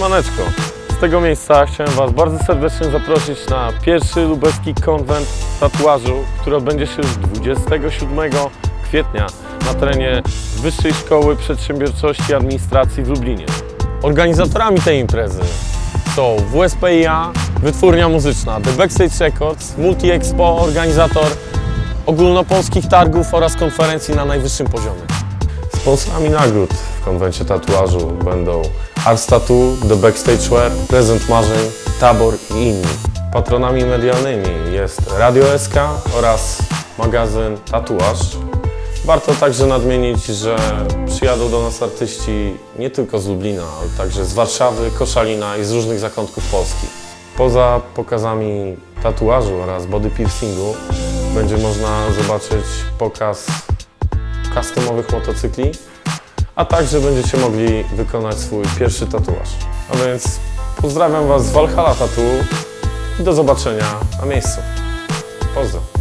Siemaneczko. Z tego miejsca chciałem Was bardzo serdecznie zaprosić na pierwszy lubelski konwent tatuażu, który odbędzie się już 27 kwietnia na terenie Wyższej Szkoły Przedsiębiorczości i Administracji w Lublinie. Organizatorami tej imprezy są WSPIA, Wytwórnia Muzyczna, The Backstage Records, Multi Expo, organizator ogólnopolskich targów oraz konferencji na najwyższym poziomie. Sponsorami nagród w konwencie tatuażu będą Ars Tattoo, The Backstage Wear, Prezent Marzeń, Tabor i inni. Patronami medialnymi jest Radio SK oraz magazyn Tatuaż. Warto także nadmienić, że przyjadą do nas artyści nie tylko z Lublina, ale także z Warszawy, Koszalina i z różnych zakątków Polski. Poza pokazami tatuażu oraz body piercingu będzie można zobaczyć pokaz customowych motocykli, a także będziecie mogli wykonać swój pierwszy tatuaż. A więc pozdrawiam Was z Valhalla Tattoo i do zobaczenia na miejscu. Pozdro.